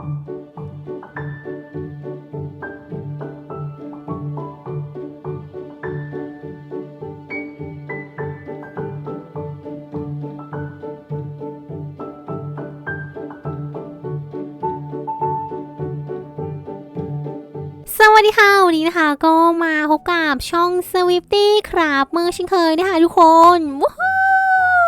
สวัสดีค่ะ วันนี้นะคะก็มาพบกับช่อง Swifty ครับเมื่อเช่นเคยนะคะทุกคนว้า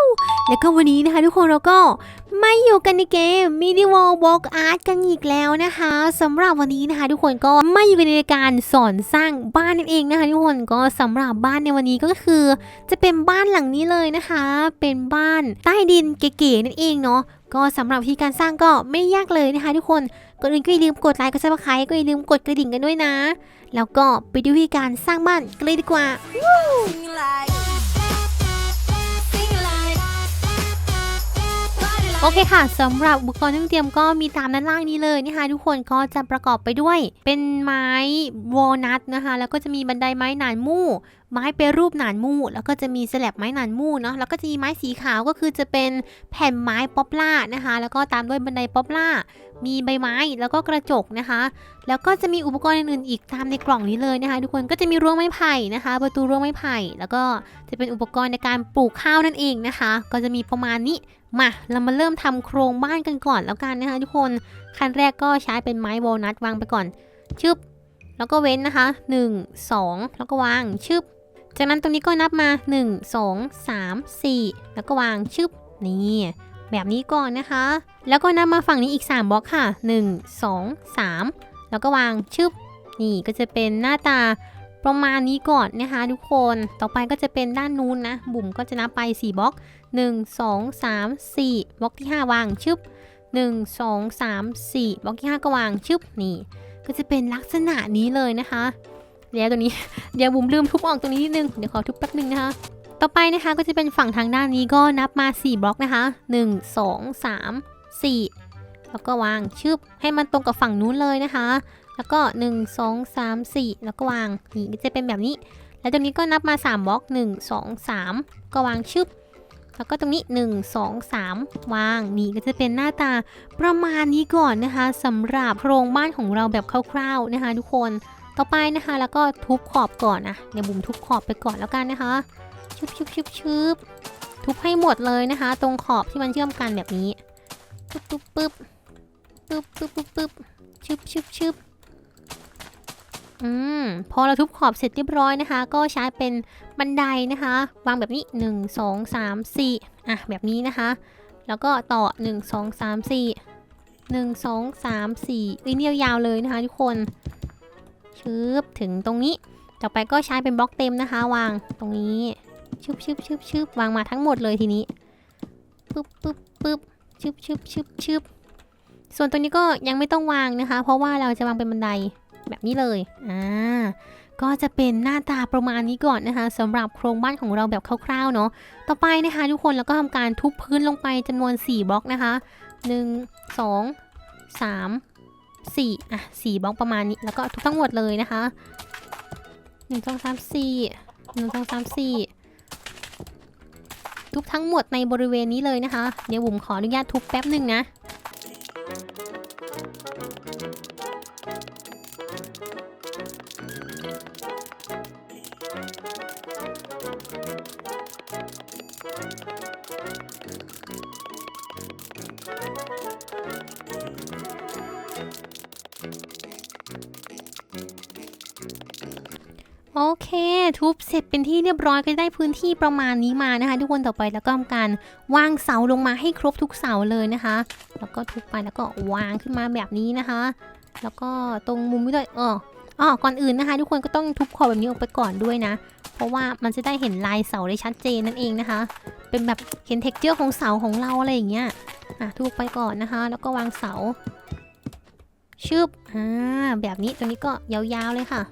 วแล้วก็วันนี้นะคะทุกคนเราก็ อยู่กันในเกม Medieval Walk Art กันอีกแล้วนะคะสำหรับวันนี้นะคะ ทุกคนก็ไมาอยู่กันในการสอนสร้างบ้านนั่นเองนะคะทุกคนก็สำหรับบ้านในวันนี้ก็คือ จะเป็นบ้านหลังนี้เลยนะคะ เป็นบ้านใต้ดินเก๋ๆนั่นเองเนาะก็สำหรับวิธีการสร้างก็ไม่ยากเลยนะคะ ทุกคนก่อนอื่นก็อย่าลืมกดไลค์กดซับสไครต์ก็อย่าลืมกดกระดิ่งกันด้วยนะ แล้วก็ไปดูวิธีการสร้างบ้านกันเลยดีกว่า โอเคค่ะสำหรับอุปกรณ์ที่เตรียมก็มีตามด้านล่างนี้เลยนะคะทุกคนก็จะประกอบไปด้วย เป็นไม้วอลนัทนะคะแล้วก็จะมีบันไดไม้หนานมู่ ไม้เปรูปหนานมู่ แล้วก็จะมีสลับไม้หนานมู่เนาะแล้วก็จะมีไม้สีขาวก็คือจะเป็นแผ่นไม้ป๊อปล่านะคะแล้วก็ตามด้วยบันไดป๊อปล่ามีใบไม้แล้วก็กระจกนะคะ แล้วก็จะมีอุปกรณ์อื่นๆอีกตามในกล่องนี้เลยนะคะ ทุกคนก็จะมีรั้วไม้ไผ่นะคะ ประตูรั้วไม้ไผ่ แล้วก็จะเป็นอุปกรณ์ในการปลูกข้าวนั่นเองนะคะ ก็จะมีประมาณนี้ มาเรามาเริ่มทำโครงบ้านกันก่อนแล้วกันนะคะทุกคนขั้นแรกก็ใช้เป็นไม้วอลนัทวางไปก่อน ชึบ แล้วก็เว้นนะคะ 1 2 แล้วก็วาง ชึบ จากนั้นตรงนี้ก็นับมา 1 2 3 4 แล้วก็วาง ชึบ นี่แบบนี้ก่อนนะคะ แล้วก็นับมาฝั่งนี้อีก 3บล็อกค่ะ 1 2 3 แล้วก็วาง ชึบ นี่ก็จะเป็นหน้าตาประมาณนี้ก่อนนะคะ ทุกคน ต่อไปก็จะเป็นด้านนู้นนะ บุ๋มก็จะนับไป 4บล็อก 1 2 3 4บล็อกที่ 5 วางชึบ1 2 3 4บล็อกที่ 5 ก็วางชึบนี่ ก็จะเป็นลักษณะนี้เลยนะคะแล้วตัวนี้เดี๋ยวบุ๋มลืมทุบออกตรงนี้นิดนึงเดี๋ยวขอทุบแป๊บนึงนะคะ ต่อไปนะคะก็จะเป็นฝั่งทางด้านนี้ก็นับมา 4 บล็อกนะคะ 1 2 3 4 แล้วก็วางชึบให้มันตรงกับฝั่งนู้นเลยนะคะ แล้วก็ 1 2 3 4 แล้วก็วางนี่ก็จะเป็นแบบนี้ แล้วตรงนี้ก็นับมา 3 บล็อก 1 2 3 ก็วางชึบ แล้วก็ตรงนี้ 1 2 3 วางนี่ก็จะเป็นหน้าตาประมาณนี้ก่อนนะคะสำหรับโครงบ้านของเราแบบคร่าวๆนะคะ ทุกคนต่อไปนะคะ แล้วก็ทุบขอบก่อนนะเดี๋ยวบุ๋มทุบขอบไปก่อนแล้วกันนะคะชึบชึบชึบชึบทุบให้หมดเลยนะคะ ตรงขอบที่มันเชื่อมกันแบบนี้ปึ๊บปึ๊บปึ๊บปึ๊บปึ๊บปึ๊บปึ๊บชึบชึบชึบ อืมพอเราทุบขอบเสร็จเรียบร้อยนะคะ ก็ใช้เป็นบันไดนะคะ วางแบบนี้ 1 2 3 4อะแบบนี้นะคะ แล้วก็ต่อ 1 2 3 4 1 2 3 4เอ้ยเนี่ยยาวๆเลยนะคะ ทุกคนชึบถึงตรงนี้ ต่อไปก็ใช้เป็นบล็อกเต็มนะคะ วางตรงนี้ชึบชึบชึบชึบวางมาทั้งหมดเลยทีนี้ปึ๊บปึ๊บปึ๊บชึบชึบชึบชึบส่วนตัวนี้ก็ยังไม่ต้องวางนะคะ เพราะว่าเราจะวางเป็นบันได แบบนี้เลย อ่า ก็จะเป็นหน้าตาประมาณนี้ก่อนนะคะสำหรับโครงบ้านของเราแบบคร่าวๆเนาะ ต่อไปนะคะทุกคนแล้วก็ทำการทุบพื้นลงไปจำนวน 4 บล็อกนะคะ 1 2 3 4 อะ 4 บล็อกประมาณนี้ แล้วก็ทุบทั้งหมดเลยนะคะ 1 2 3 4 1 2 3 4ทุบทั้งหมดในบริเวณนี้เลยนะคะ เดี๋ยวบุ๋มขออนุญาตทุบแป๊บหนึ่งนะ โอเค ทุบเสร็จเป็นที่เรียบร้อยก็ได้พื้นที่ประมาณนี้มานะคะทุกคนต่อไปแล้วก็ทำการวางเสาลงมาให้ครบทุกเสาเลยนะคะ แล้วก็ทุบไปแล้วก็วางขึ้นมาแบบนี้นะคะ แล้วก็ตรงมุมนี้ด้วยเอออ๋อก่อนอื่นนะคะ ทุกคนก็ต้องทุบขอบแบบนี้ออกไปก่อนด้วยนะ เพราะว่ามันจะได้เห็นลายเสาได้ชัดเจนนั่นเองนะคะ เป็นแบบเห็นเท็กเจอร์ของเสาของเราอะไรอย่างเงี้ยอะทุบไปก่อนนะคะ แล้วก็วางเสาชึบอ่าแบบนี้ตรงนี้ก็ยาวๆเลยค่ะ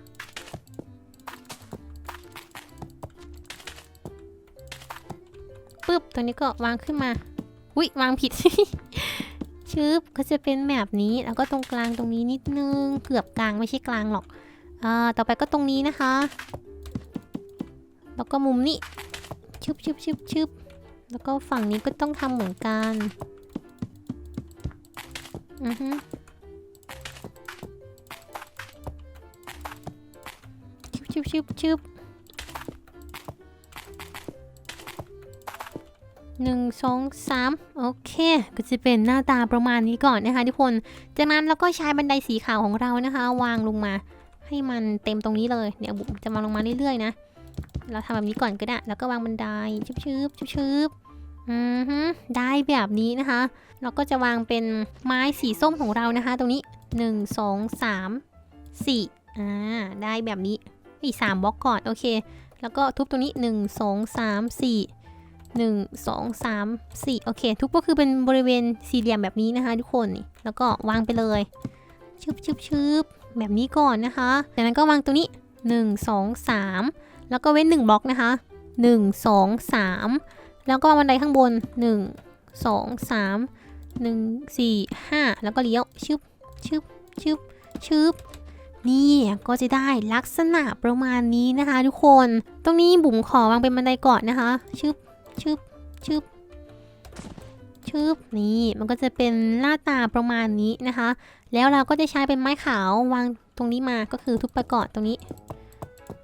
ปึ๊บตัวนี้ก็วางขึ้นมาอุ๊ยวางผิดชึบก็จะเป็นแบบนี้แล้วก็ตรงกลางตรงนี้นิดนึง เกือบกลางไม่ใช่กลางหรอกอ่าต่อไปก็ตรงนี้นะคะ แล้วก็มุมนี้ชึบชึบชึบชึบแล้วก็ฝั่งนี้ก็ต้องทำเหมือนกันอือฮึชึบชึบชึบชึบหนึ่งสองสามโอเค ก็จะเป็นหน้าตาประมาณนี้ก่อนนะคะทุกคน จากนั้นเราก็ใช้บันไดสีขาวของเรานะคะ วางลงมา ให้มันเต็มตรงนี้เลยเนี่ยวบุ๋มจะมาลงมาเรื่อยๆนะ เราทำแบบนี้ก่อนก็ได้ แล้วก็วางบันไดชึบชึบชึบชึบอือฮึได้แบบนี้นะคะ เราก็จะวางเป็นไม้สีส้มของเรานะคะ ตรงนี้หนึ่งสองสามสี่อ่าได้แบบนี้อีกสามบล็อกก่อน โอเค แล้วก็ทุบตรงนี้หนึ่งสองสามสี่หนึ่งสองสามสี่โอเค ทุบก็คือเป็นบริเวณสี่เหลี่ยมแบบนี้นะคะ ทุกคนนี่แล้วก็วางไปเลยชึบชึบชึบแบบนี้ก่อนนะคะ จากนั้นก็วางตรงนี้หนึ่งสองสาม แล้วก็เว้นหนึ่งบล็อกนะคะหนึ่งสองสามแล้วก็วางบันไดข้างบนหนึ่งสองสามหนึ่งสี่ห้าแล้วก็เลี้ยวชึบชึบชึบชึบนี่ก็จะได้ลักษณะประมาณนี้นะคะทุกคน ตรงนี้บุ๋มขอวางเป็นบันไดก่อนนะคะชึบชึบชึบชึบนี่มันก็จะเป็นหน้าตาประมาณนี้นะคะ แล้วเราก็จะใช้เป็นไม้ขาววางตรงนี้มาก็คือทุบไปก่อนตรงนี้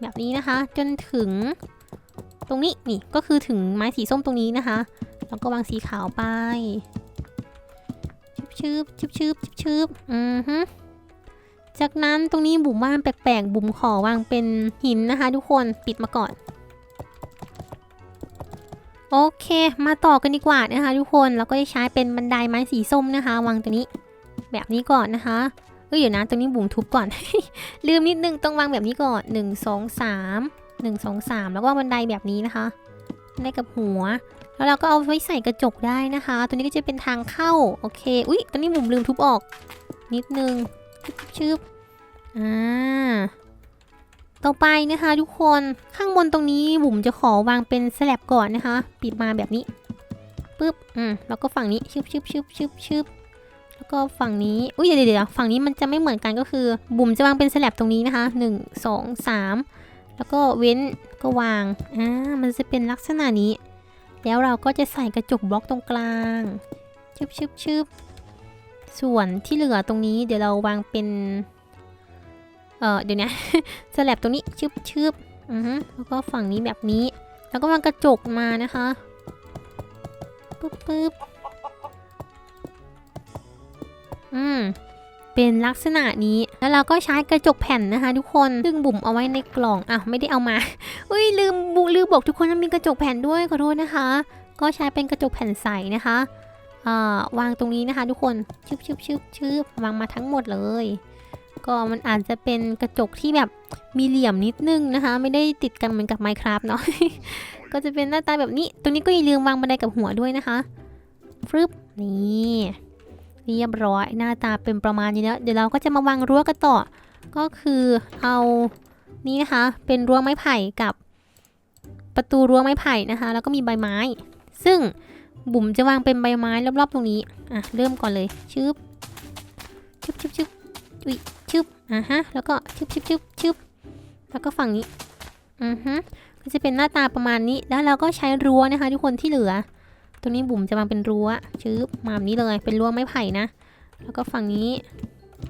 แบบนี้นะคะ จนถึงตรงนี้นี่ก็คือถึงไม้สีส้มตรงนี้นะคะ แล้วก็วางสีขาวไปชืบชืบชืบชืบชืบอือฮึจากนั้นตรงนี้บุ๋มว่างแปลกๆ บุ๋มขอวางเป็นหินนะคะ ทุกคนปิดมาก่อน โอเค มาต่อกันดีกว่านะคะ ทุกคน เราก็จะใช้เป็นบันไดไม้สีส้มนะคะ วางตรงนี้ แบบนี้ก่อนนะคะ เอ้ยเดี๋ยวนะตรงนี้บุ๋มทุบก่อน ลืมนิดนึงต้องวางแบบนี้ก่อนหนึ่งสองสามหนึ่งสองสามแล้วก็บันไดแบบนี้นะคะบันไดกับหัว แล้วเราก็เอาไว้ใส่กระจกได้นะคะ ตัวนี้ก็จะเป็นทางเข้าโอเคอุ๊ยตอนนี้บุ๋มลืมทุบออก นิดนึงชึบชึบอ่าต่อไปนะคะทุกคนข้างบนตรงนี้บุ๋มจะขอวางเป็นสแลบก่อนนะคะ ปิดมาแบบนี้ปึ๊บอืมแล้วก็ฝั่งนี้ชึบชึบชึบชึบชึบ แล้วก็ฝั่งนี้อุ้ยเดี๋ยวเดี๋ยวฝั่งนี้มันจะไม่เหมือนกันก็คือ บุ๋มจะวางเป็นสแลบตรงนี้นะคะหนึ่งสองสามแล้วก็เว้นก็วางอ่ามันจะเป็นลักษณะนี้ แล้วเราก็จะใส่กระจกบล็อกตรงกลางชึบชึบชึบส่วนที่เหลือตรงนี้ เดี๋ยวเราวางเป็นเออเดี๋ยวนะสลับตรงนี้ชึบชึบอือฮึแล้วก็ฝั่งนี้แบบนี้ แล้วก็วางกระจกมานะคะปึ๊บปึ๊บ อืมเป็นลักษณะนี้ แล้วเราก็ใช้กระจกแผ่นนะคะ ทุกคนซึ่งบุ๋มเอาไว้ในกล่องอะไม่ได้เอามาอุ้ยลืมบุลืมบอกทุกคนว่ามีกระจกแผ่นด้วยขอโทษนะคะ ก็ใช้เป็นกระจกแผ่นใสนะคะอ่าวางตรงนี้นะคะ ทุกคนชึบชึบชึบชึบวางมาทั้งหมดเลย ก็มันอาจจะเป็นกระจกที่แบบมีเหลี่ยมนิดนึงนะคะ ไม่ได้ติดกันเหมือนกับ Minecraft เนาะก็จะเป็นหน้าตาแบบนี้ ตรงนี้ก็อย่าลืมวางบันไดกับหัวด้วยนะคะฟึบนี่ เรียบร้อยหน้าตาเป็นประมาณนี้แล้ว เดี๋ยวเราก็จะมาวางรั้วกันต่อ ก็คือเอานี่นะคะ เป็นรั้วไม้ไผ่กับประตูรั้วไม้ไผ่นะคะ แล้วก็มีใบไม้ ซึ่งบุ๋มจะวางเป็นใบไม้รอบๆตรงนี้อะเริ่มก่อนเลยชึบชึบชึบชึบอุ้ยชึบอะฮะแล้วก็ชึบชึบชึบชึบแล้วก็ฝั่งนี้อือฮึก็จะเป็นหน้าตาประมาณนี้แล้วเราก็ใช้รั้วนะคะ ทุกคนที่เหลือ ตรงนี้บุ๋มจะวางเป็นรั้วชึบมาแบบนี้เลย เป็นรั้วไม้ไผ่นะ แล้วก็ฝั่งนี้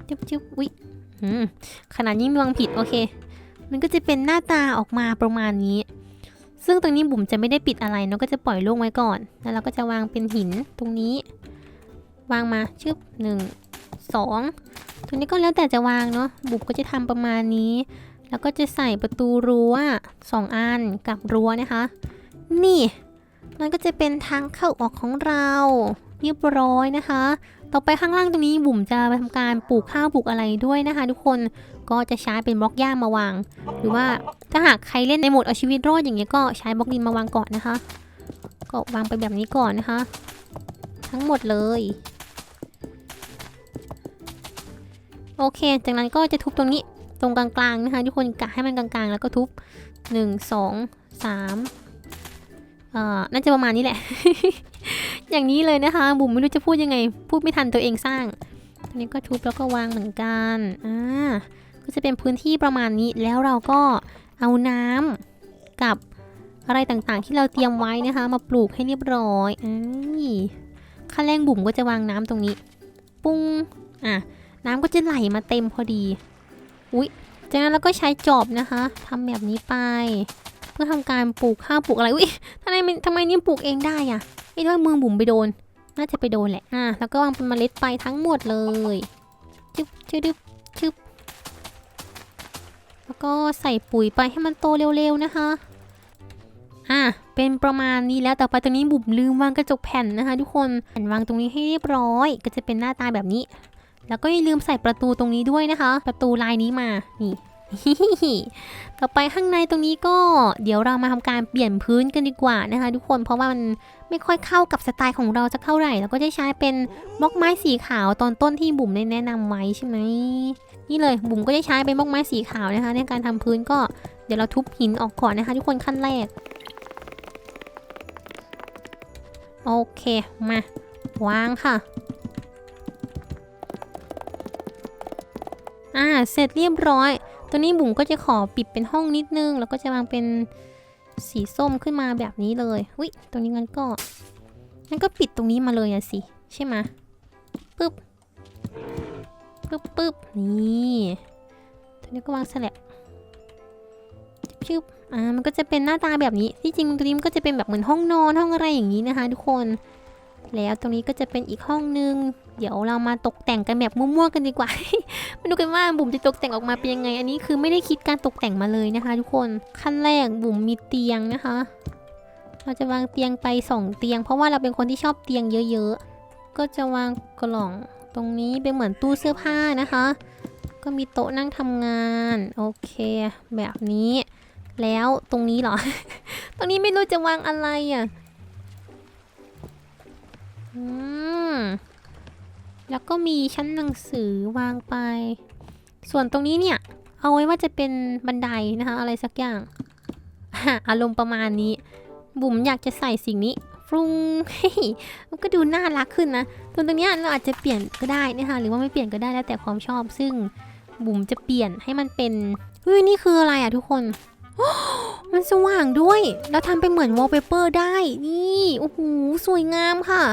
ชึบชึบอุ้ยอืมขนาดนี้มีวางผิดโอเค มันก็จะเป็นหน้าตาออกมาประมาณนี้ ซึ่งตรงนี้บุ๋มจะไม่ได้ปิดอะไรเนาะก็จะปล่อยโล่งไว้ก่อน แล้วเราก็จะวางเป็นหินตรงนี้ วางมาชึบหนึ่งสองตรงนี้ก็แล้วแต่จะวางเนาะบุ๋มก็จะทำประมาณนี้ แล้วก็จะใส่ประตูรั้วสองอันกับรั้วนะคะ นี่ มันก็จะเป็นทางเข้าออกของเราเรียบร้อยนะคะ ต่อไปข้างล่างตรงนี้บุ๋มจะไปทำการปลูกข้าวปลูกอะไรด้วยนะคะ ทุกคนก็จะใช้เป็นบล็อกหญ้ามาวาง หรือว่าถ้าหากใครเล่นในโหมดเอาชีวิตรอดอย่างเงี้ยก็ใช้บล็อกดินมาวางก่อนนะคะ ก็วางไปแบบนี้ก่อนนะคะ ทั้งหมดเลยโอเค จากนั้นก็จะทุบตรงนี้ตรงกลางๆนะคะ ทุกคนกะให้มันกลางๆ แล้วก็ทุบหนึ่งสองสาม เอ่อน่าจะประมาณนี้แหละ อย่างนี้เลยนะคะ บุ๋มไม่รู้จะพูดยังไง พูดไม่ทันตัวเองสร้างอันนี้ก็ทุบแล้วก็วางเหมือนกันอ่าก็จะเป็นพื้นที่ประมาณนี้แล้วเราก็เอาน้ำกับอะไรต่างๆ ที่เราเตรียมไว้นะคะ มาปลูกให้เรียบร้อยอ้ขั้นแรกบุ๋มก็จะวางน้ำตรงนี้ ปุ้งอะน้ำก็จะไหลมาเต็มพอดี อุ๊ยจากนั้นเราก็ใช้จอบนะคะทำแบบนี้ไป พื่อทำการปลูกข้าวปลูกอะไรอุ้ยทำไมมันทำไมนี่ปลูกเองได้อะไอ้ด้วยมือบุ๋มไปโดน น่าจะไปโดนแหละอะแล้วก็วางเป็นเมล็ดไปทั้งหมดเลยจึ๊บจึ๊บจึ๊บแล้วก็ใส่ปุ๋ยไปให้มันโตเร็วๆนะคะอะเป็นประมาณนี้แล้วแต่ไปตรงนี้บุ๋มลืมวางกระจกแผ่นนะคะ ทุกคนแผ่นวางตรงนี้ให้เรียบร้อย ก็จะเป็นหน้าตาแบบนี้ แล้วก็อย่าลืมใส่ประตูตรงนี้ด้วยนะคะ ประตูลายนี้มานี่ ต่อไปข้างในตรงนี้ก็เดี๋ยวเรามาทำการเปลี่ยนพื้นกันดีกว่านะคะ ทุกคนเพราะว่ามันไม่ค่อยเข้ากับสไตล์ของเราสักเท่าไหร่แล้วก็จะใช้เป็นบล็อกไม้สีขาวตอนต้นที่บุ๋มได้แนะนำไว้ใช่ไหมนี่เลยบุ๋มก็จะใช้เป็นบล็อกไม้สีขาวนะคะ ในการทำพื้นก็เดี๋ยวเราทุบหินออกก่อนนะคะ ทุกคนขั้นแรกโอเคมาวางค่ะอ่าเสร็จเรียบร้อย ตัวนี้บุ๋มก็จะขอปิดเป็นห้องนิดนึง แล้วก็จะวางเป็นสีส้มขึ้นมาแบบนี้เลยอุ้ยตรงนี้งั้นก็งั้นก็ปิดตรงนี้มาเลยอะสิใช่ไหมปึ๊บปึ๊บปึ๊บนี่ตัวนี้ก็วางสลับชึบอ่ามันก็จะเป็นหน้าตาแบบนี้ที่จริงตรงนี้มันก็จะเป็นแบบเหมือนห้องนอนห้องอะไรอย่างนี้นะคะ ทุกคน แล้วตรงนี้ก็จะเป็นอีกห้องนึง เดี๋ยวเรามาตกแต่งกันแบบมั่วๆกันดีกว่า มาดูกันว่าบุ๋มจะตกแต่งออกมาเป็นยังไง อันนี้คือไม่ได้คิดการตกแต่งมาเลยนะคะ ทุกคน ขั้นแรกบุ๋มมีเตียงนะคะ เราจะวางเตียงไปสองเตียง เพราะว่าเราเป็นคนที่ชอบเตียงเยอะๆ ก็จะวางกล่องตรงนี้เป็นเหมือนตู้เสื้อผ้านะคะ ก็มีโต๊ะนั่งทำงาน โอเค แบบนี้ แล้วตรงนี้เหรอ ตรงนี้ไม่รู้จะวางอะไรอะ อืม แล้วก็มีชั้นหนังสือวางไป ส่วนตรงนี้เนี่ย เอาไว้ว่าจะเป็นบันไดนะคะ อะไรสักอย่าง อารมณ์ประมาณนี้ บุ๋มอยากจะใส่สิ่งนี้ฟรุงเฮ้ยมันก็ดูน่ารักขึ้นนะส่วนตรงนี้เราอาจจะเปลี่ยนก็ได้นะคะหรือว่าไม่เปลี่ยนก็ได้แล้วแต่ความชอบ ซึ่งบุ๋มจะเปลี่ยนให้มันเป็นเฮ้ยนี่คืออะไรอะทุกคน มันสว่างด้วย แล้วทำเป็นเหมือนวอลเปเปอร์ได้ นี่ โอ้โห สวยงามค่ะ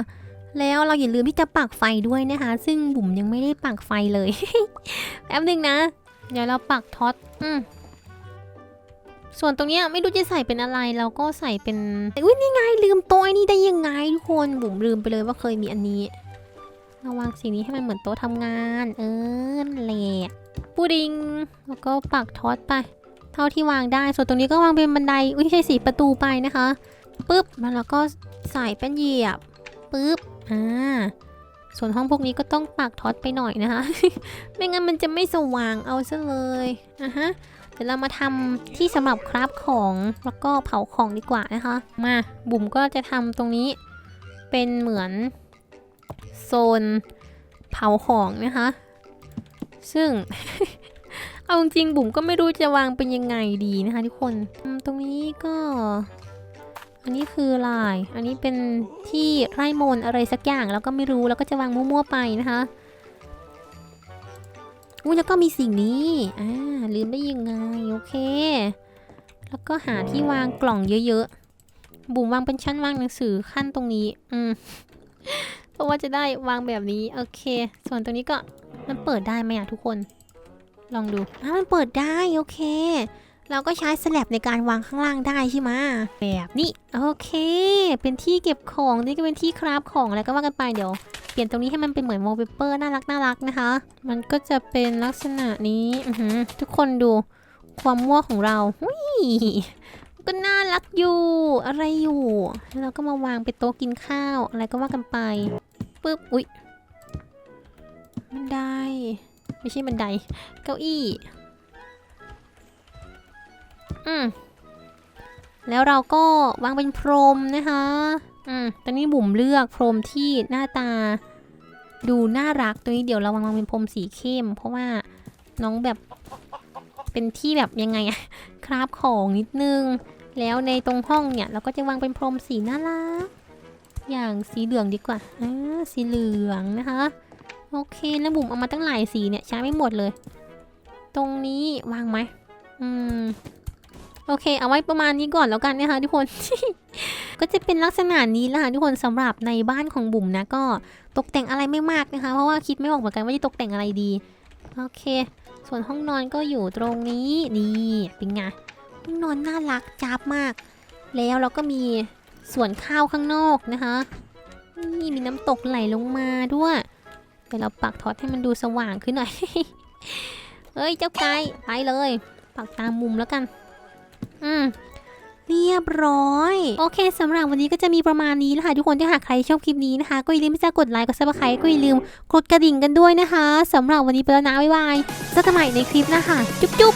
แล้วเราอย่าลืมที่จะปักไฟด้วยนะคะ ซึ่งบุ๋มยังไม่ได้ปักไฟเลย แป๊บหนึงนะ เดี๋ยวเราปักท็อตอืมส่วนตรงนี้ไม่รู้จะใส่เป็นอะไรเราก็ใส่เป็นอุ้ยนี่ไงลืมโต๊ะอ้นี่ได้ยังไงทุกคนบุ๋มลืมไปเลยว่าเคยมีอันนี้เราวางสิ่งนี้ให้มันเหมือนโต๊ะทำงาน เออนั่นแหละปูดิงแล้วก็ปักท็อตไป เท่าที่วางได้ ส่วนตรงนี้ก็วางเป็นบันไดอุ้ยใช่สีประตูไปนะคะปึ๊บแล้วเราก็ใส่เป็นเหยียบปึ๊บ อ่าส่วนห้องพวกนี้ก็ต้องปักท็อตไปหน่อยนะคะ ไม่งั้นมันจะไม่สว่างเอาซะเลยอะฮะเดี๋ยวเรามาทำที่สำหรับคราฟของแล้วก็เผาของดีกว่านะคะ มาบุ๋มก็จะทำตรงนี้เป็นเหมือนโซนเผาของนะคะ ซึ่ง เอาจริงๆบุ๋มก็ไม่รู้จะวางเป็นยังไงดีนะคะทุกคน ตรงนี้ก็ อันนี้คือลาย อันนี้เป็นที่ไร่มนอะไรสักอย่างแล้วก็ไม่รู้แล้วก็จะวางมั่วๆไปนะคะอุ้ยแล้วก็มีสิ่งนี้ อ่า ลืมได้ยังไง โอเค แล้วก็หาที่วางกล่องเยอะๆ บุ๋มวางเป็นชั้นวางหนังสือขั้นตรงนี้ อืม เพราะว่าจะได้วางแบบนี้ โอเค ส่วนตรงนี้ก็มันเปิดได้ไหมอะทุกคน ลองดู อ่ามันเปิดได้ โอเค เราก็ใช้สแลบในการวางข้างล่างได้ใช่ไหมแบบนี้โอเค เป็นที่เก็บของนี่ก็เป็นที่คราฟของอะไรก็ว่ากันไปเดี๋ยวเปลี่ยนตรงนี้ให้มันเป็นเหมือนวอลเปเปอร์น่ารักน่ารักนะคะ มันก็จะเป็นลักษณะนี้อือหือทุกคนดูความมั่วของเราหุยก็น่ารักอยู่อะไรอยู่แล้วเราก็มาวางเป็นโต๊ะกินข้าวอะไรก็ว่ากันไปปึ๊บอุ๊ยบันไดไม่ใช่บันได เก้าอี้ อืมแล้วเราก็วางเป็นพรมนะคะ อืมตอนนี้บุ๋มเลือกพรมที่หน้าตา ดูน่ารักตัวนี้เดี๋ยวเราวางวางเป็นพรมสีเข้ม เพราะว่าน้องแบบเป็นที่แบบยังไงอะคราบของนิดนึง แล้วในตรงห้องเนี่ยเราก็จะวางเป็นพรมสีน่ารัก อย่างสีเหลืองดีกว่าอ่าสีเหลืองนะคะ โอเคแล้วบุ๋มเอามาตั้งหลายสีเนี่ยใช้ไม่หมดเลย ตรงนี้วางไหมอืม โอเค เอาไว้ประมาณนี้ก่อนแล้วกันนะคะทุกคน ก็จะเป็นลักษณะนี้ละค่ะทุกคนสำหรับในบ้านของบุ๋มนะก็ตกแต่งอะไรไม่มากนะคะ เพราะว่าคิดไม่ออกเหมือนกันว่าจะตกแต่งอะไรดี โอเค ส่วนห้องนอนก็อยู่ตรงนี้นี่เป็นไงห้องนอนน่ารักจับมาก แล้วเราก็มีส่วนข้าวข้างนอกนะคะนี่มีน้ำตกไหลลงมาด้วยเดี๋ยวเราปักทอดให้มันดูสว่างขึ้นหน่อยเฮ้ยเจ้าไก่ไปเลย ปักตามมุมแล้วกัน อืมเรียบร้อย โอเคสำหรับวันนี้ก็จะมีประมาณนี้นะคะ ทุกคนถ้าหากใครชอบคลิปนี้นะคะ ก็อย่าลืมที่จะกดไลค์กดซับสไครต์ก็อย่าลืมกดกระดิ่งกันด้วยนะคะสำหรับวันนี้ไปแล้วนะบ๊ายบายเจอกันใหม่ในคลิปนะคะ จุ๊บจุ๊บ